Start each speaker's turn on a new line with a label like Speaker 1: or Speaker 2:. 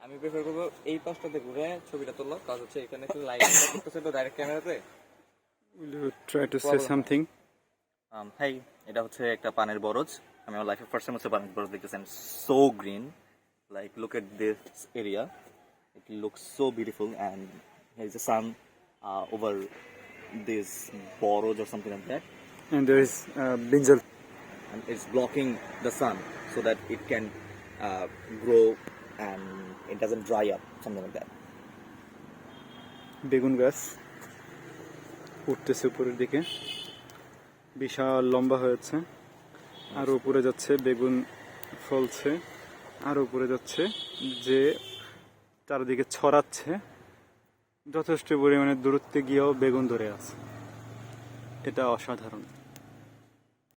Speaker 1: আমি প্রেফার করব এই পাশটাতে ঘুরে ছবিটা তুললো কাজ হচ্ছে এখানে একটু লাইট করতেছে তো ডাইরেক্ট ক্যামেরাতে
Speaker 2: you try to say something?
Speaker 3: Hi এটা হচ্ছে একটা পানের বরজ। আমি আমার লাইফে ফার্স্ট টাইম হচ্ছে পানের বরজ দেখতেছেন so green like look at this area it look so beautiful and here is the sun over this Baraj or something like that
Speaker 2: And there is uh, brinjal.
Speaker 3: and it's blocking the sun so that it can uh, grow and it doesn't dry up something like that.
Speaker 2: বেগুন গাছ উঠতেছে উপরের দিকে। বিশাল লম্বা হয়েছে। আর উপরে যাচ্ছে বেগুন ফলছে। আর উপরে যাচ্ছে যে চারিদিকে ছড়াচ্ছে। যথেষ্ট পরিমাণে দূরত্বে গিয়েও বেগুন ধরে আছে। এটা অসাধারণ।